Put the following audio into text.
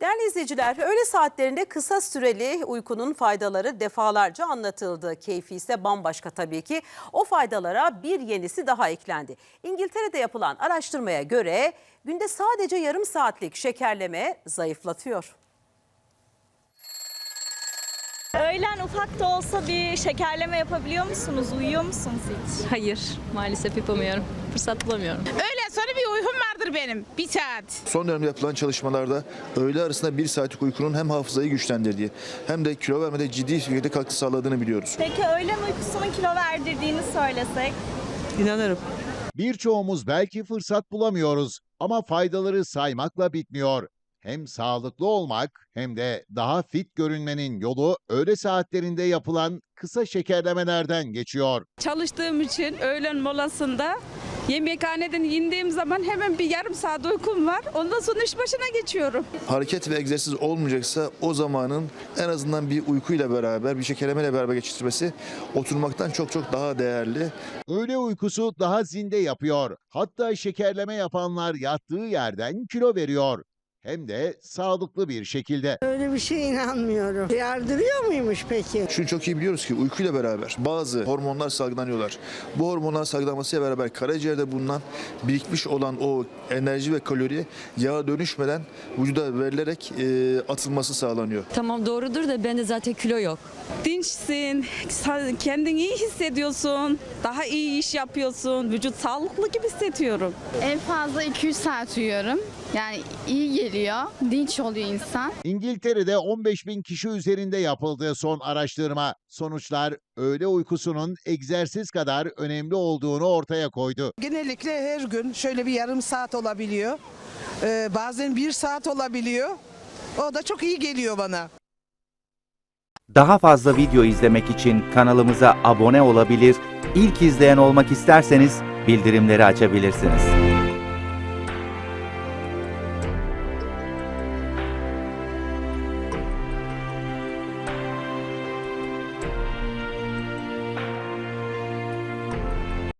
Değerli izleyiciler, öğle saatlerinde kısa süreli uykunun faydaları defalarca anlatıldı. Keyfi ise bambaşka tabii ki. O faydalara bir yenisi daha eklendi. İngiltere'de yapılan araştırmaya göre günde sadece yarım saatlik şekerleme zayıflatıyor. Öğlen ufak da olsa bir şekerleme yapabiliyor musunuz? Uyuyor musunuz hiç? Hayır, maalesef yapamıyorum. Fırsat bulamıyorum. Bir vardır benim. Bir saat. Son dönemde yapılan çalışmalarda öğle arasında bir saatlik uykunun hem hafızayı güçlendirdiği hem de kilo vermede ciddi şekilde katkı sağladığını biliyoruz. Peki öğlen uykusunun kilo verdirdiğini söylesek? İnanırım. Birçoğumuz belki fırsat bulamıyoruz ama faydaları saymakla bitmiyor. Hem sağlıklı olmak hem de daha fit görünmenin yolu öğle saatlerinde yapılan kısa şekerlemelerden geçiyor. Çalıştığım için öğlen molasında yemekhaneden indiğim zaman hemen bir yarım saat uykum var. Ondan sonra iş başına geçiyorum. Hareket ve egzersiz olmayacaksa o zamanın en azından bir uykuyla beraber, bir şekerlemeyle beraber geçirmesi oturmaktan çok çok daha değerli. Öğle uykusu daha zinde yapıyor. Hatta şekerleme yapanlar yattığı yerden kilo veriyor. Hem de sağlıklı bir şekilde. Öyle bir şeye inanmıyorum. Yardırıyor muymuş peki? Şunu çok iyi biliyoruz ki uykuyla beraber bazı hormonlar salgılanıyorlar. Bu hormonlar salgılanmasıyla beraber karaciğerde bulunan birikmiş olan o enerji ve kalori yağa dönüşmeden vücuda verilerek e, atılması sağlanıyor. Tamam doğrudur da bende zaten kilo yok. Dinçsin, kendini iyi hissediyorsun, daha iyi iş yapıyorsun, vücut sağlıklı gibi hissediyorum. En fazla 2-3 saat uyuyorum. Yani iyi geliyor, dinç oluyor insan. İngiltere'de 15 bin kişi üzerinde yapıldığı son araştırma. Sonuçlar öğle uykusunun egzersiz kadar önemli olduğunu ortaya koydu. Genellikle her gün şöyle bir yarım saat olabiliyor. Ee, bazen bir saat olabiliyor. O da çok iyi geliyor bana. Daha fazla video izlemek için kanalımıza abone olabilir, ilk izleyen olmak isterseniz bildirimleri açabilirsiniz.